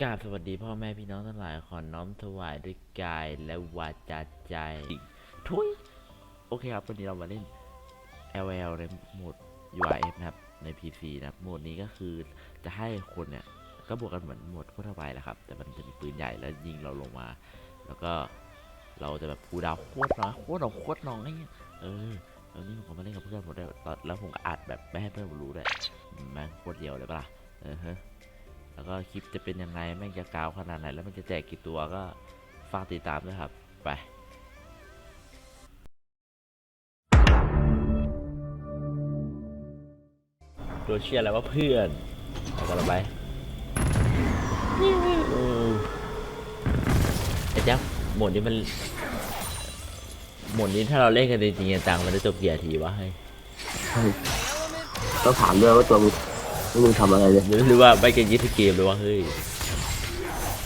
กราบสวัสดีพ่อแม่พี่น้องทั้งหลายขอน้อมถวายด้วยกายและวาจาใจ ทุย โอเคครับ วันนี้เรามาเล่น LL ในโหมด URF นะครับ ใน PC นะครับ โหมดนี้ก็คือจะให้คนเนี่ย ก็บวกกันเหมือนโหมดทั่วไปแหละครับ แต่มันจะมีปืนใหญ่แล้วยิงเราลงมา แล้วก็เราจะแบบคูดาวน์โคตรน้อยโคตรน้อยโคตรน้อยเออแล้วนี่ผมมาเล่นกับเพื่อนผมได้วแล้วผมก็อัดแบบไม่ให้เพื่อนผมรู้ด้วยแม่งโคตรเดียวเลยปะล่ะเออฮะ แล้วก็คลิปจะเป็นยังไงแม่งจะกาวขนาดไหน แล้วมันจะแจกกี่ตัวก็ฝากติดตามด้วยครับ ไปตัวเชียอะไรว่าเพื่อนเอากันละไปไอ้แจ๊บโหมดนี้มันโหมดนี้ถ้าเราเล่นกันจริงๆจังๆมันจะจบกี่นาทีวะเฮ้ยต้องถามด้วยว่าตัวมึง มึงทำอะไรเนี่ยหรือว่าไม่เก่งยี่สิบเกมหรือว่าเฮ้ย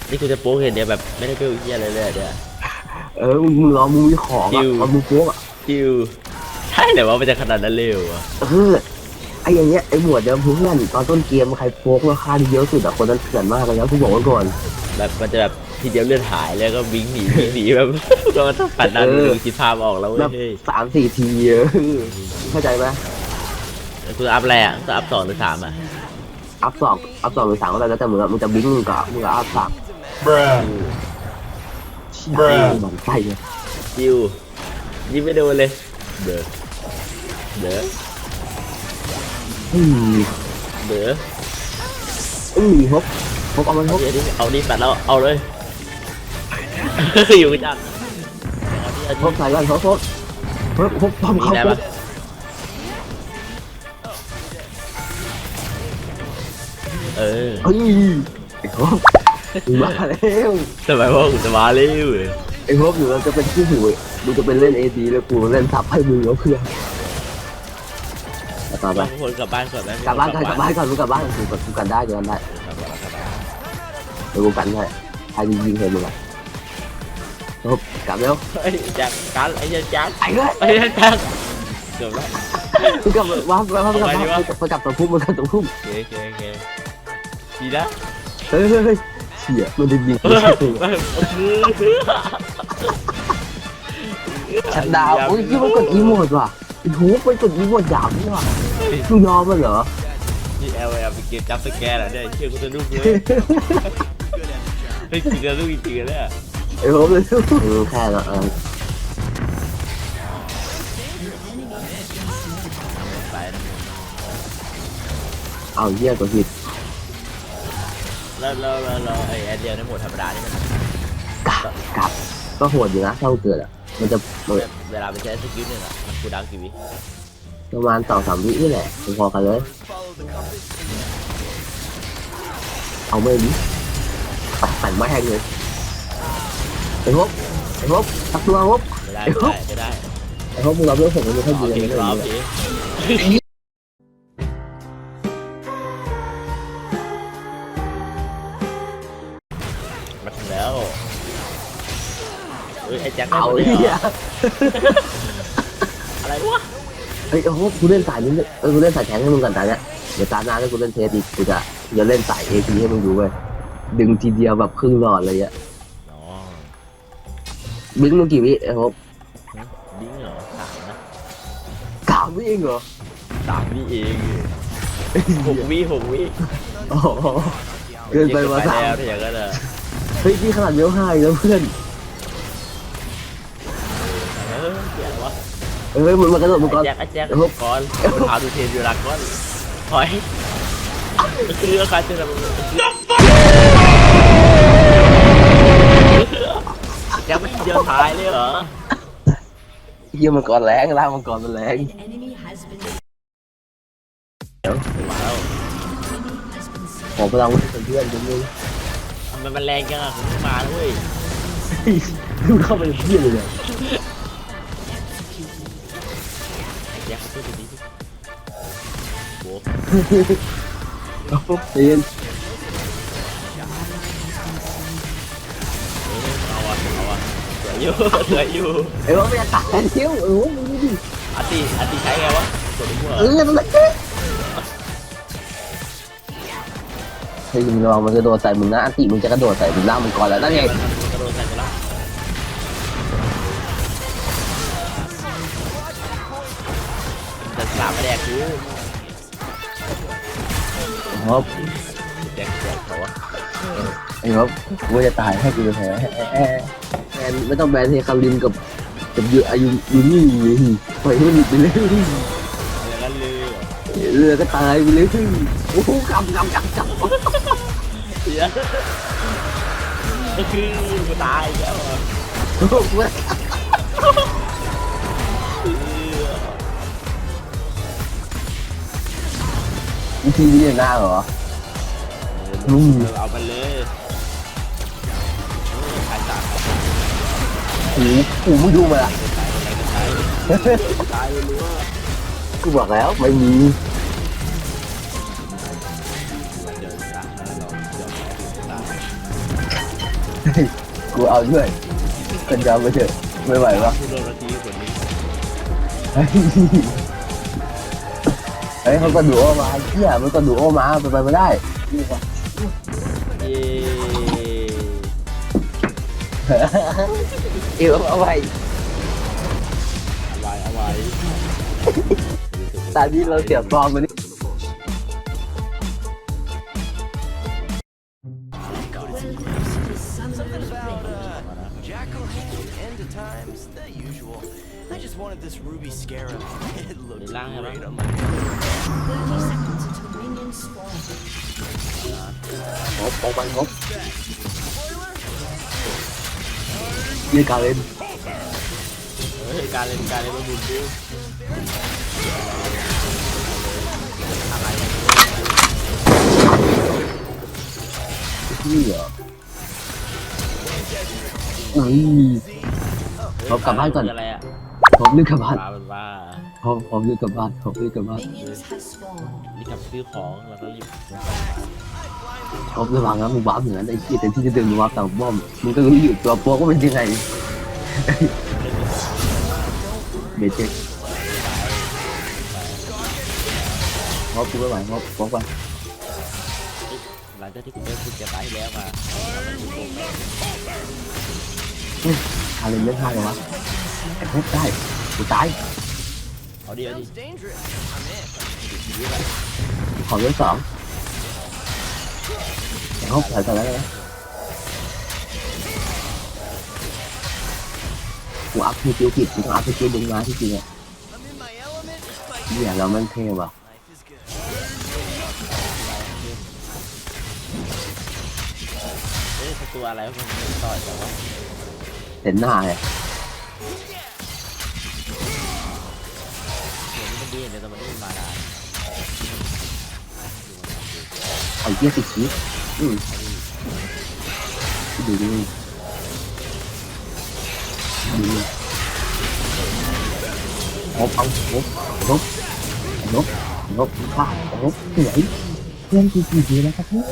นี่กูจะโป๊กเห็นเนี่ยแบบไม่ได้เปรี้ยวเหี้ยอะไรเลยอะเนี่ยเออมึงมึงรอมึงมีของคิอะวเอามึงโป๊กอะคิวใช่เหรอว่ามันจะขนาดนั้นเร็วอะเออไอ้อย่างเงี้ยไอ้หมวดเดิมเพื่อนตอนต้นเกมใครโป๊กแล้วค่าที่เยอะสุดอะคนนั้นเถื่อนมากเลยนะกูบอกไว้ก่อนแบบมันจะแบบทีเดียวเลือดหายแล้วก็วิ่งหนีวิ่งหนีแบบก็มันต้องปัดดันเออดูคิดภาพออกแล้วเว้แบยบเฮ้ยสามสี่ทีเออเข้าใจไหม คืออัพแรกก็อัพสองหรือสามอะอัพสองอัพสองหรือสามก็ได้แล้วแต่มึงอะมึงจะบิ้งมึงกับมึงกับอัพสาม Bruh. เออมันใช่เลยคิวยิงไม่โดนเลยเด้อเด้ออืมเด้ออืมฮบฮบเอามันฮเอาบดิเอาดิปัดแล้วเอาเลย อยู่กันจังเอาดิฮบใส่กันฮบฮบฮบฮบพร้อมเอาดิเข้าได้ปุ๊ปะ เออเฮ้ยไอ้ฮบมึงมาแล้วทำไมว่ากูจะมาเร็วไอ้ฮบอยู่แล้วจะเป็นที่หูมึงจะเป็นเล่นเอดีแล้วกูเล่นซับให้มึงแล้วเพื่อนต่อไปบางคนกลับบ้านก่อนไหมกลับบ้านกันกลับบ้านก่อนมึงกลับบ้านกูกับกูกันได้กูกันได้กลับบ้านกลับบ้านเดี๋ยวกูกันได้ใครยิงใส่มึงอะฮบกลับเร็วไอ้แจ็คกันไอ้แจ็คไอ้เฮ้ยไอ้แจ็คเกือบแล้วมึงกลับว้าวว้าวกลับบ้านไปกลับตัวพุ่มมึงกลับตัวพุ่มโอเคโอเคโอเค ดีนะเฮ้ยเฮ้ยเฮ้ยเชี่ยมันจะยิงเออชัดดาวอุ้ยที่มันกดอีโมดว่ะไอ้หูมันกดอีโมดหยาบนี่ว่ะมึงยอมมันเหรอนี่เอลเอลเป็นเกมจับสแกนเหรอเนี่ยเชื่อกูจะดูเลยเฮ้ยจริงๆลูกจริงๆเลยไอ้ผมเลยแค่ละเออไปนะเอาเยี่ยกว่าผิด แล้วแล้วแล้วแล้วไอ้แอดเดียในโหมดธรรมดานี่มันกลับกลับก็โหดอยู่นะเท่าเกิดอะ มันจะมันเวลาไปใช้สกิลหนึ่งอะมันคูลดาวน์กี่วิประมาณสองสามวินี่แหละพอๆกันเลย เอาไม่ดิปัดปั่นไม่แห้งเลยไอ้พวกไอ้พวกตักตัวพวกไม่ได้ไม่ได้ไม่ได้ไอ้พวกมึงรับเรื่องผมมึงให้โอยืนเคเลยครับนะ เฮ้ยไอ้แจ็คได้เอาหมดเลยเหี้เหยรออะไรวะเฮ้ยไอ้พวกกูเล่นสายนี้เออกูเล่นสายแทงให้มึงกันตาเนี้ยเดี๋ยวตาหน้าถ้ากูเล่นเทสอีกกูจะจะเล่นสายเอทีให้มึงดูเว้ยดึงทีเดียวแบบครึ่งหลอดเลยอะอ๋อบิ้งมึงกี่วิไอ้พวกดิ้งเหรอสามนะสามวิเองเหรอสามวิเองหกวิหกวิโอ้โหเกินไปมาสามแล้วถ้าอย่างนั้นอะ เฮ้ยพี่ขนาดเวลห้าอีกแล้วเพื่อน เอ้ยมึงมากระโดดมังกรแจ็คแจ็คก่อนถามดูเทนดูรักก่อนถอยมันคืออาการจะทำแจ็คไม่เดียวท้ายเลยเหรอเยี่ยมังกรแรงล่ามังกรมันแรง An enemy has been มาวขอพลังเป็นเพื่อนกันเลยมันมันแรงจังอะมาแล้วยมึงเข้าไปเพี่ยเลย เนี่ยไอ้แจ็คเขาพูดดีดิโว้เอาปุ๊บเตียนเอาอะเอาอะสวยอยู่สวยอยู่เอ้ยว่าไม่ตายเที่ยวเออมึงดิอาติอาติใช้ไงวะกดหัวเออนั่นแหละเฮ้ฮ้ยมึงระวังมันกระโดดใส่มึงนะอันติมึงจะกระโดดใส่มึงล่ามึงก่อนแล้วนั่นไง ครับแดกแดกเขาอะไอ้ครับกูจะตายให้กูจะแพ้แอนไม่ต้องแบนเฮคาริมกับกับยูอายุยูนี่ปล่อยให้มันหลุดไปเลยอย่างนั้นเลยเหรอเรือก็ตายไปเลยโอ้โหกำกำกำกำเสียก็คือกูตายแล้วอ วิธีนี้เนี่ยหน้าเหรอลุงเอาไปเลยขายสามหูหูมึงดูมาละตายเลยรู้กูบอกแล้วไม่มีเดี๋ยวนะเราเดี๋ยวตายกูเอาด้วยกันยาวไปเถอะไม่ไหววะผู้โดนนาทีคนนี้ เฮ้ย เฮ้ยเขาก็ดูโอมาเชี่ยมันก็ดูโอมาไปไปไม่ได้เย้เอวเอาไว้เอาไว้เอาไว้ตอนนี้เราเสียฟอร์มมันนี่ Something about uh, Jack O'Haney, end of times, the usual. I just wanted this ruby scarab. It looked Lang hả great bác? on my 30 seconds until minions spawn. ครบออกไปครบยืดการเล่นเฮ้ยการเล่นการเล่นมันบุญดิ้วอะไรที่เหรอเอ้ยเรากลับบ้านก่อนอะไรอะผมรีบกลับบ้านปลาเป็นว่า ผมผมรีบกลับบ้านผมรีบกลับบ้าน Minions have spawned. รีบกลับซื้อของแล้วก็รีบผมระวังนะมึงวาร์ปอย่างนั้นไอ้ที่แต่ที่จะเดินมึงวาร์ปตามบ้อมมึงก็รู้อยู่ตัวโป๊กว่าเป็นยังไงเบเจ๊งบกูไม่ไหวงบงบไปหลังจากที่กูไปฝึกจะตายแล้วมาทาเลนเล่นท่าเลยวะไอ้พวกได้กูตาย เอาดิเอาดิ Sounds dangerous. I'm in. ขอเล่นสองไอ้พวกถอยก่อนแล้วนะกูอัพสกิลผิดกูต้องอัพสกิลดึงมาที่จริงอะ I'm in my element. My เนี่ยเรามันเท่ว่ะ life is good. เฮ้ยตัวอะไรวะมันต่อยแต่ว่าเห็นหน้าเลย มันไม่มาได้ไอ้เหี้ยติดชีสอืมดูดิดูดิงบเอางบงบงบงบพลาดงบสวยเพื่อนกูกี่ทีแล้วครับเนี่ย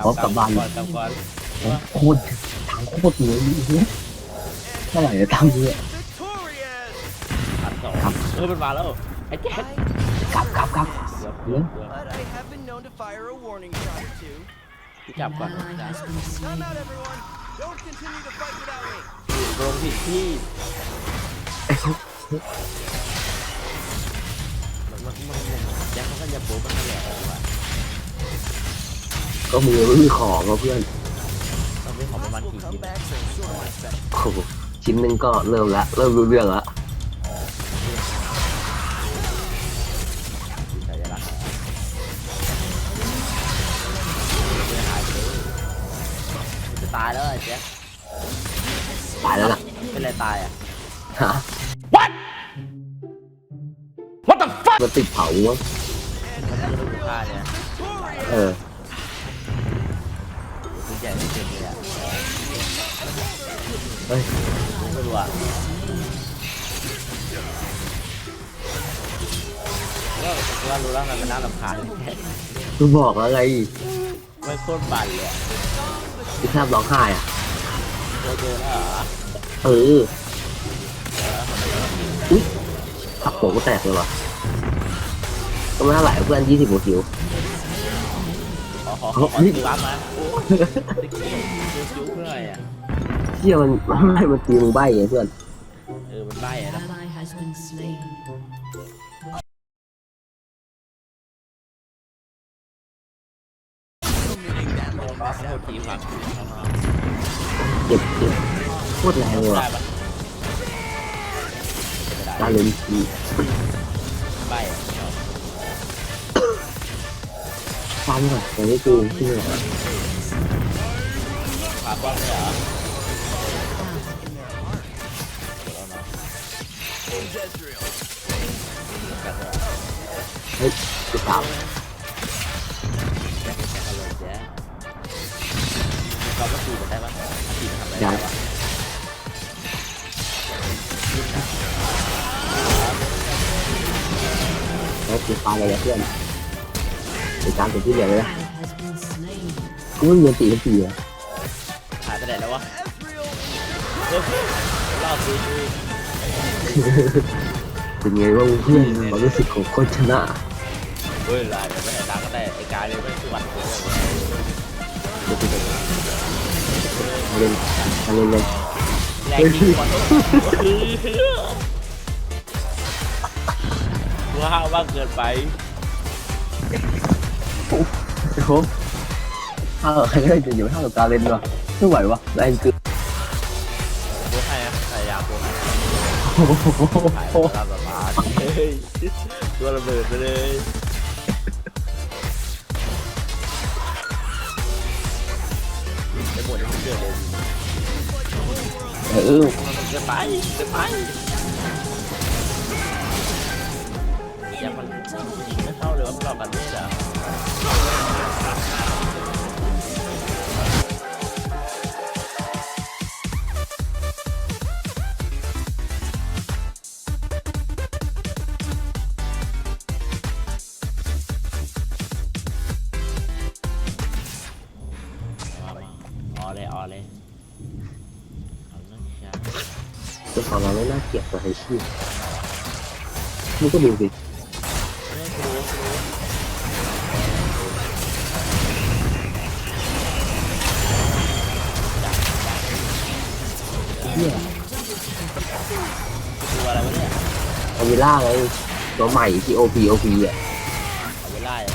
เอากลับบ้านก่อนกลับก่อนโคตรถังโคตรเลยนี่ยเท่าไหร่จะทำเนี่ย Victorious! พันสองเออมันมาแล้ว ไอ้แจ๊คกลับกลับกลับเกือบเกือบเกือบ But I have been known to fire a warning shot or two. พี่จับก่อน An ally has been Time slain. out, everyone. Don't continue to fight without me. ลงผิดที่มันมันมันมันแจ็คเขาก็จะโบ๊ะมันนั่นแหละว่าก็มือไม่มีของอะเพื่อนต้องเป็นของประมาณ Possible กี่ชิ้น comebacks are sort of my special. โอ้โหชิ้นหนึ่งก็เริ่มละเริ่มรู้เรื่องละ จะตายแล้วไอ้แจ๊คตายแล้วล่ะเป็นไรตายอะฮะ What the fuck มันติดเผาวะมันจะรู้ค่าเนี่ยเออคุณใหญ่ไม่เก่งเลยอะเฮ้ยไม่รู้อะก็ว่ารู้แล้วมันเป็นน้ำลำคาญแค่กูบอกแล้วไง ไม่โคตรปั่นเลยอะ ที่แทบร้องไห้อะเราเจอแล้วเหรอเอออุ้ยผักโปกก็แตกเลยว่ะก็ไม่เท่าไหร่เพื่อนยี่สิบกว่าคิวขอขอขอซื้อวับมาโอ้ยตะกี้เจอคิวเพื่ออะไรอะเชี่ยมันไม่มันตีมึงใบ้ไงเพื่อน เออ มันใบ้อะนะ คตรทีฝั่งเจ็บเจ็บโคตรแรงเลยได้ว่ะปะการเล่นทีใบ้อะไม่เอาฟันก่อนแต่นี่กูที่ไหนพากว้างเลยเหรอเฮ้ยกูสาวแจ็ค เราก็ตีกันได้ปะอาตีมันทำอะไรได้ปะแล้วกูปาอะไรเพื่อนในการเป็นที่เหลือเลยนะกูไม่มีตีทันทีอะหายไปไหนแล้ววะรอบนี้เป็นไงบ้าเพื่อนความรู้สึกของคนชนะเฮ้ยลายไปไหนดังก็ได้ไอ้กายเลยไม่ เล่นเล่นเล่นแรงจริงกว่าว้าวว่างเกินไปโอ้โหถ้าใครก็ได้จะอยู่เท่ากับการเล่นวะไม่ไหววะแรงเกินโค้ให้อะพยายามโค้ให้โอ้โหถ่ายระดับมาเฮ้ยตัวระเบิดไปเลย หมดที่มันเดเลยเออเดินไปเกินไปยังมันยิงไม่เข้าเลยว่าเรากันไม่เห น่าเกลียดตัวไอ้ชี้มึงก็ดูสิเรื่องรู้รู้เนี่ยตัวอะไรวะเนี่ยเอาวิล่าไงตัวใหม่ที่ OP OP อะเอาเวลาอะ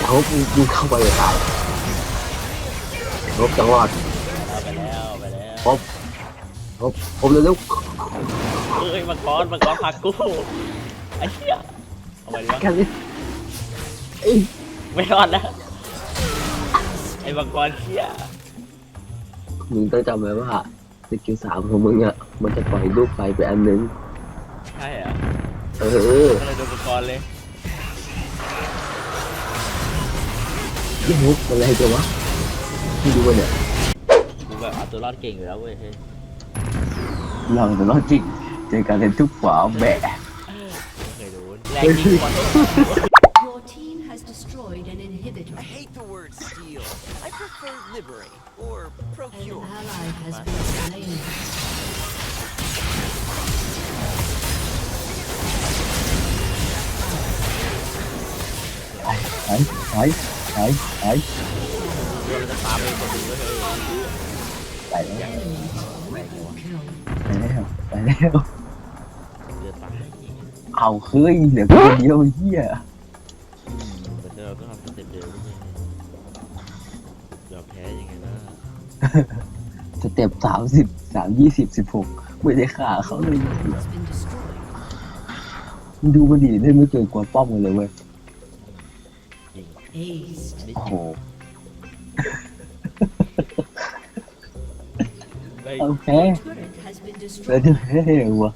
เขามึงเข้าไปเลยตายลบจังหวัด ลบผมเลยลูกเอ้ยมังกรมังกรพักกูไอ้เหี้ยเอาไปดีวะกันเลยเอ้ยไม่รอดแล้วไอ้มังกรเหี้ยมึงต้องจำไว้ว่าสกิลสามของมึงอะมันจะปล่อยลูกไฟไปอันนึง ใช่เหรอเออก็เลยโดนมังกรเลยยี่หุบมันอะไรกันวะมึงดูมันเนี่ย กูแบบเอาตัวรอดเก่งอยู่แล้วเว้ยเฮ้ย เราแต่รอดจริงเจอการเล่นทุกฝาแบะไม่เคยโดนแรงจริงกว่า Your team has destroyed an inhibitor. I hate the word steal. I prefer liberate or An procure. ally has been slain. หายหายหายหาย ไปคนดูด้วไปแล้วไปแล้วไปแล้วเดือดตายเอาเฮ้ยเหลือคนเดียวเฮียแต่เราก็ทำสเต็ปเดิมไม่ใช่ยอมแพ้ยังไงล่ะสเต็ปสามสิบสามยี่สิบสิบหกไม่ได้ฆ่าเขาเลยดูมันดีเล่นไม่เกินกว่าป้อมกันเลยเว้ยโอ้โห แล้ว destroyed. จะแพ้เหรอวะ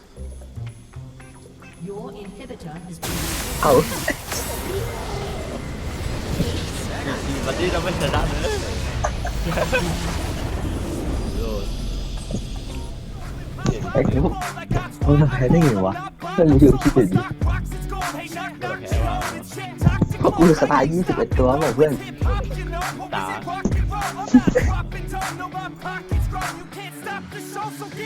Your inhibitor has been เอาวันนี้เราไม่ชนะเลยโยนไอ้เหี้ยเขาจะแพ้ได้ไงวะถ้ามึงดูคิดดูดิก็เราแพ้ว่าเพราะกูสตาร์ยี่สิบเอ็ดตัวบอกเพื่อนตา